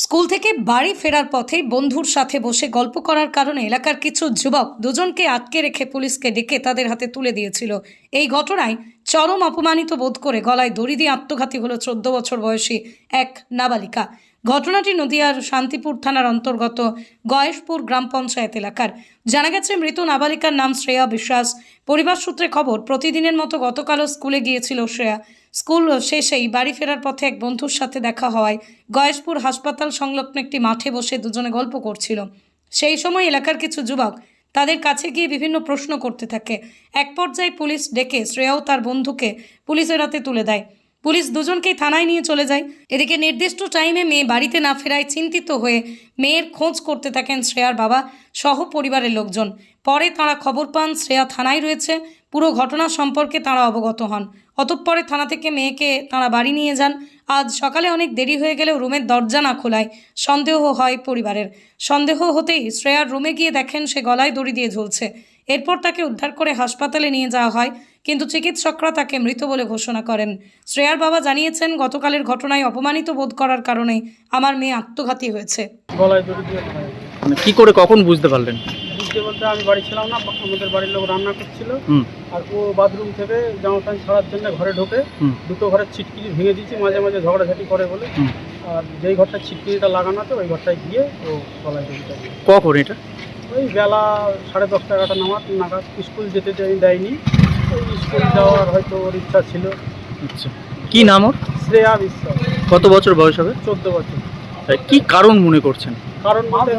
School থেকে বাড়ি ফেরার পথে বন্ধুর সাথে বসে গল্প করার কারণে এলাকার কিছু যুবক দুজনকে আটকে রেখে পুলিশকে ডেকে তাদের হাতে তুলে দিয়েছিল। এই ঘটনায় চরম অপমানিত বোধ করে গলায় দড়ি দিয়ে আত্মঘাতী হলো চোদ্দ বছর বয়সী এক নাবালিকা। ঘটনাটি নদিয়ার শান্তিপুর থানার অন্তর্গত গয়েশপুর গ্রাম পঞ্চায়েত এলাকার। জানা গেছে, মৃত নাবালিকার নাম শ্রেয়া বিশ্বাস। পরিবার সূত্রে খবর, প্রতিদিনের মতো গতকালও স্কুলে গিয়েছিল শ্রেয়া। স্কুল শেষেই বাড়ি ফেরার পথে এক বন্ধুর সাথে দেখা হওয়ায় গয়েশপুর হাসপাতাল সংলগ্ন একটি মাঠে বসে দুজনে গল্প করছিল। সেই সময় এলাকার কিছু যুবক তাদের কাছে গিয়ে বিভিন্ন প্রশ্ন করতে থাকে। এক পর্যায়ে পুলিশ ডেকে শ্রেয়াও তার বন্ধুকে পুলিশের হাতে তুলে দেয়। পুলিশ দুজনকেই থানায় নিয়ে চলে যায়। এদিকে নির্দিষ্ট টাইমে মেয়ে বাড়িতে না ফেরায় চিন্তিত হয়ে মেয়ের খোঁজ করতে থাকেন শ্রেয়ার বাবা সহ পরিবারের লোকজন। পরে তাঁরা খবর পান, শ্রেয়া থানায় রয়েছে। পুরো ঘটনা সম্পর্কে তাঁরা অবগত হন। অতঃপরে থানা থেকে মেয়েকে তাঁরা বাড়ি নিয়ে যান। আজ সকালে অনেক দেরি হয়ে গেলেও রুমের দরজা না খোলায় সন্দেহ হয় পরিবারের। সন্দেহ হতেই শ্রেয়ার রুমে গিয়ে দেখেন সে গলায় দড়ি দিয়ে ঝুলছে। এরপর তাকে উদ্ধার করে হাসপাতালে নিয়ে যাওয়া হয় কিন্তু চিকিৎসকরা তাকে মৃত বলে ঘোষণা করেন। শ্রেয়ার বাবা জানিয়েছেন গতকালের ঘটনায় অপমানিত বোধ করার কারণে আমার মেয়ে আত্মঘাতী হয়েছে। মানে কি করে কখন বুঝতে পারলেন? বুঝতে বলতে আমি বাড়ি ছিলাম না আমাদের বাড়ির লোক রান্না করছিল। আর ও বাথরুম থেকে জামা প্যান্ট ছাড়ার জন্য ঘরে ঢোকে। দুটো ঘরের ছিটকিরি ভেঙে দিয়েছি মাঝে মাঝে ঝগড়াঝাটি করে বলে। আর যেই ঘরটা ছিটকিরিটা লাগানো আছে ওই ঘরটায় গিয়ে ও গলায় কখন এটা? ওই বেলা সাড়ে দশটা এগারোটা নামাজ নাগাদ স্কুল যেতে দেয়- দেয়নি। ওই স্কুল যাওয়ার হয়তো ওর ইচ্ছা ছিল। আচ্ছা। কি নাম ওর? শ্রেয়া বিশ্বাস। কত বছর বয়স হবে? চোদ্দ বছর। তাই কি কারণ মনে করছেন? কারণ বলতে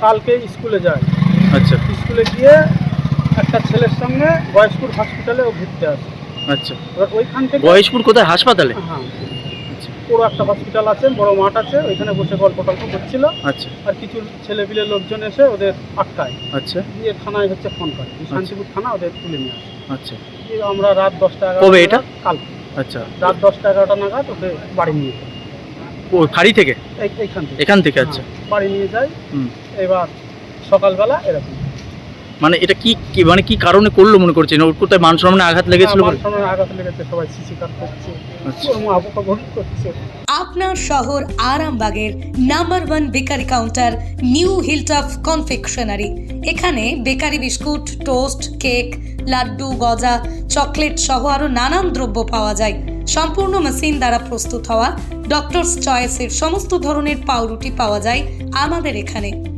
কালকে স্কুলে যায়। আচ্ছা। স্কুলে গিয়ে একটা ছেলের সঙ্গে বয়স্কুর হসপিটালে ও ঘুরতে আসে। আচ্ছা। এবার ওইখান থেকে গয়েশপুর কোথায়? হাসপাতালে? হ্যাঁ। আচ্ছা পুরো একটা হসপিটাল আছে বড় মাঠ আছে ওইখানে বসে গল্প টল্প করছিল আচ্ছা। আর কিছু ছেলে পিলে লোকজন এসে ওদের আটকায়। আচ্ছা। দিয়ে থানায় হচ্ছে ফোন করে। এই শান্তিপুর থানা ওদের তুলে নিয়ে আসে। আচ্ছা। দিয়ে আমরা রাত দশটা এগারোটা কবে এটা? কালকে। আচ্ছা। রাত দশটা এগারোটা নাগাদ ওকে বাড়ি নিয়ে যায়। ও ফাঁড়ি থেকে? এইখান থেকে। এখান থেকে আচ্ছা। হ্যাঁ, বাড়ি নিয়ে যায়। হুম। এবার সকালবেলা এরকম। মানে এটা কি কি মানে কি কারণে করল মনে করছেন? ওর কোথায় মান সম্মানে আঘাত লেগেছিল? আমার সামনে আঘাত লেগেছে সবাই করছে। আচ্ছা। করছে। আপনার শহর আরামবাগের number one bakery counter new hilltop confectionery. এখানে bakery biscuit toast cake laddu গজা চকলেট সহ আরও নানান দ্রব্য পাওয়া যায়। সম্পূর্ণ মেশিন দ্বারা প্রস্তুত হওয়া ডক্টরস চয়েসের সমস্ত ধরনের পাউরুটি পাওয়া যায় আমাদের এখানে।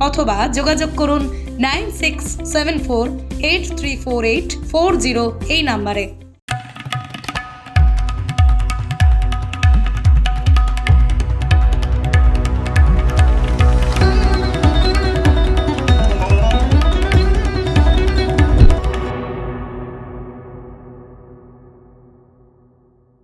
অথবা যোগাযোগ করুন nine six seven four eight three four eight four zero এই নাম্বারে।